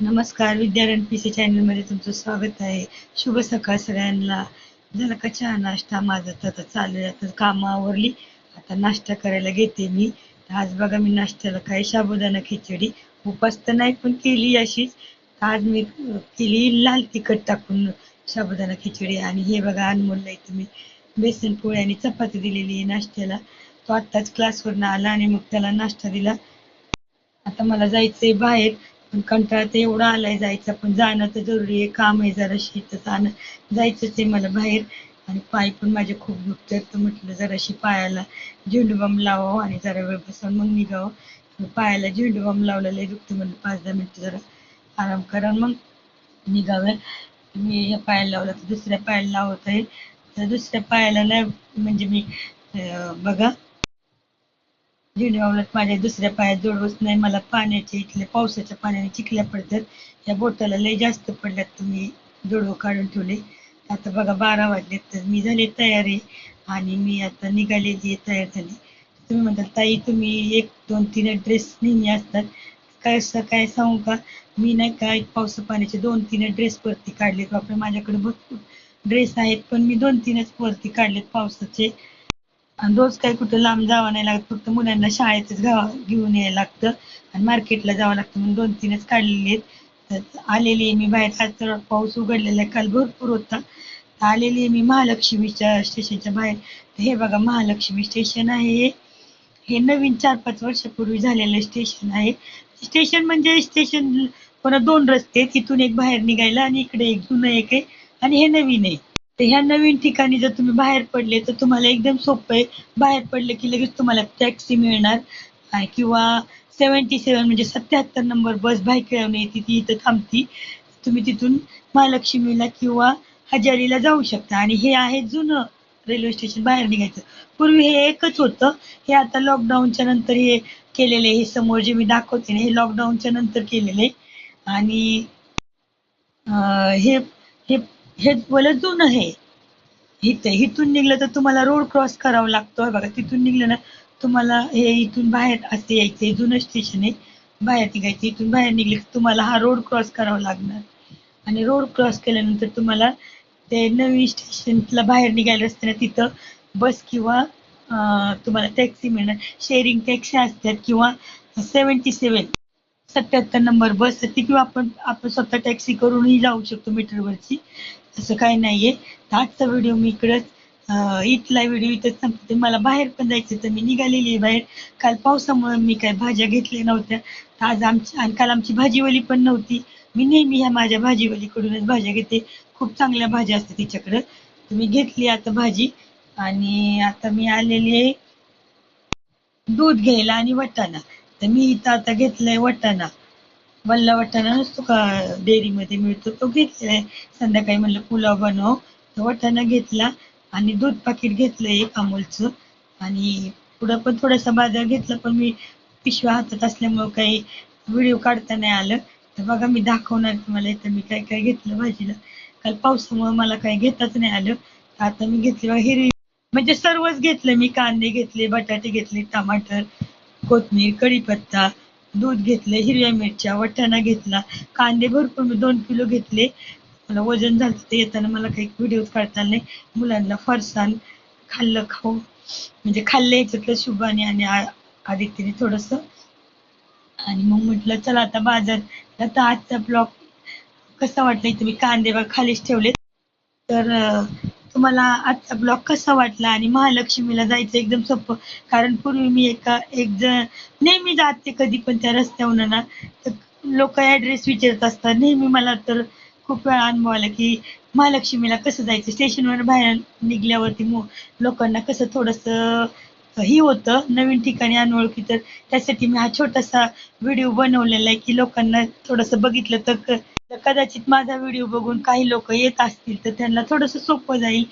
नमस्कार Vidyaranya P C चॅनलमध्ये तुमचं स्वागत आहे. शुभ सकाळ सगळ्यांना. झाला का चहा नाश्ता माझा तर आता चालू आहे. आता कामं आवरली. आता नाश्ता करायला घेते मी. तर आज बघा मी नाश्त्याला काय साबुदाणा खिचडी उपास तर नाही पण केली अशीच. आज मी केली लाल तिखट टाकून साबुदाणा खिचडी आणि हे बघा अनमोलला इथं मी बेसन पोळी आणि चपाती दिलेली आहे नाश्त्याला. तो आत्ताच क्लासवरनं आला आणि मग त्याला नाश्ता दिला. आता मला जायचंय बाहेर. पण कंटाळा तर एवढा आलाय जायचा पण जाणं तर जरुरी आहे. काम आहे जरा शेत आण जायचंच आहे मला बाहेर. आणि पाय पण माझे खूप दुखतात तर म्हटलं जराशी पायाला झेंडूबाम लावावं आणि जरा वेळ बसून मग निघावं. पायाला झेंडूबाम लावलेलं दुखतं म्हणलं. पाच दहा मिनटं जरा आराम करा मग निघावं. मी या पायाला लावला तर दुसऱ्या पायाला लावत आहे. तर दुसऱ्या पायाला नाही म्हणजे मी बघा झेंडूबामला माझ्या दुसऱ्या पायात जोडवच नाही. मला पाण्याचे इथले पावसाच्या पाण्याने चिखल्या पडतात. या बोटाला लय जास्त पडल्यात. तुम्ही जोडवं काढून ठेवले. आता बघा बारा वाजलेत. तर मी झाले तयारी आणि मी आता निघालेली तयार झाली. तुम्ही म्हणताल ताई तुम्ही एक दोन तीन ड्रेस नेहमी असतात. काय असं काय सांगू का? मी नाही का एक पावसा पाण्याचे दोन तीन ड्रेस वरती काढलेत. बापरे माझ्याकडे भरपूर ड्रेस आहेत. पण मी दोन तीनच वरती काढलेत पावसाचे. आणि रोज काही कुठं लांब जावं नाही लागत फक्त मुलांना शाळेतच घेऊन यायला लागतं आणि मार्केटला जावं लागतं म्हणून दोन तीनच काढलेले आहेत. तर आलेली आहे मी बाहेर. आज पाऊस उघडलेला आहे. काल भरपूर होता. तर आलेली आहे मी महालक्ष्मीच्या स्टेशनच्या बाहेर. तर हे बघा महालक्ष्मी स्टेशन आहे. हे हे नवीन चार पाच वर्षापूर्वी झालेलं स्टेशन आहे. स्टेशन म्हणजे स्टेशन पुन्हा दोन रस्ते तिथून एक बाहेर निघायला आणि इकडे एक जुनं एक आहे. आणि हे नवीन आहे. तर ह्या नवीन ठिकाणी जर तुम्ही बाहेर पडले तर तुम्हाला एकदम सोपं आहे. बाहेर पडले की लगेच तुम्हाला टॅक्सी मिळणार. किंवा सेवन्टी सेवन म्हणजे सत्याहत्तर नंबर बस भायखळ्याहून येते ती इथं थांबती. तुम्ही तिथून महालक्ष्मीला किंवा हजारीला जाऊ शकता. आणि हे आहे जुनं रेल्वे स्टेशन बाहेर निघायचं. पूर्वी हे एकच होतं. हे आता लॉकडाऊनच्या नंतर हे केलेले हे समोर जे मी दाखवते ना हे लॉकडाऊनच्या नंतर केलेले आणि हे हे हे बोल जुनं आहे इथे इथून निघलं तर तुम्हाला रोड क्रॉस करावा लागतो बघा. तिथून निघलं ना तुम्हाला हे इथून बाहेर असं यायचं जुनं स्टेशन आहे. बाहेर निघायचं इथून बाहेर निघले की तुम्हाला हा रोड क्रॉस करावा लागणार. आणि रोड क्रॉस केल्यानंतर तुम्हाला ते नवीन स्टेशनला बाहेर निघायला असताना तिथं बस किंवा तुम्हाला टॅक्सी मिळणार. शेअरिंग टॅक्सी असतात किंवा सेवन्टी सेवन सत्याहत्तर नंबर बस असते किंवा आपण आपण स्वतः टॅक्सी करूनही जाऊ शकतो मीटरवरची तसं काही नाहीये. आजचा व्हिडिओ मी इकडंच इथला व्हिडिओ इथंच संपते मला बाहेर पण जायचं तर मी निघालेली आहे बाहेर. काल पावसामुळे मी काय भाज्या घेतल्या नव्हत्या. तर आज आमची आणि काल आमची भाजीवाली पण नव्हती. मी नेहमी ह्या माझ्या भाजीवालीकडूनच भाज्या घेते. खूप चांगल्या भाज्या असतात तिच्याकडं. तर मी घेतली आता भाजी. आणि आता मी आलेली आहे दूध घ्यायला आणि वटाणा. तर मी इथं आता घेतलाय वटाणा. वल्ला वटाणा नसतो का? डेअरीमध्ये मिळतो. तो घेतलाय. संध्याकाळी म्हणलं पुलाव बनव. तर वटाणा घेतला आणि दूध पाकिट घेतलं एक अमूलचं. आणि पुढं पण थोडासा बाजार घेतला पण मी पिशव्या हातात असल्यामुळं काही व्हिडिओ काढता नाही आलं. तर बघा मी दाखवणार तुम्हाला इथं मी काय काय घेतलं भाजीला. काल पावसामुळे मला काही घेताच नाही आलं. आता मी घेतली हिरवी म्हणजे सर्वच घेतलं मी. कांदे घेतले बटाटे घेतले टमाटर कोथमीर कढीपत्ता दूध घेतलं हिरव्या मिरच्या वटाणा घेतला कांदे भरपूर मी दोन किलो घेतले. मला वजन झालं ते येताना मला काही व्हिडिओ काढता नाही. मुलांना फरसाण खाल्लं खाऊ म्हणजे खाल्लं याच्यातलं शुभाने आणि आदित्यने थोडस. आणि मग म्हटलं चला आता बाजार आता आजचा ब्लॉग कसा वाटला तुम्ही मी कांदे बघा खालीच ठेवले तर तुम्हाला आजचा ब्लॉग कसा वाटला आणि महालक्ष्मीला जायचं एकदम सोपं. कारण पूर्वी मी एका एक जण नेहमी जाते कधी पण त्या रस्त्यावर ना. तर लोक ऍड्रेस विचारत असतात. नेहमी मला तर खूप वेळा अनुभव आला की महालक्ष्मीला कसं जायचं? स्टेशनवर बाहेर निघल्यावरती मो- लोकांना कसं थोडंसं ही होतं नवीन ठिकाणी अनोळखी तर त्यासाठी मी हा छोटासा व्हिडिओ बनवलेला आहे की लोकांना थोडंसं बघितलं तर तर कदाचित माझा व्हिडिओ बघून काही लोक येत असतील तर त्यांना थोडंसं सोपं जाईल.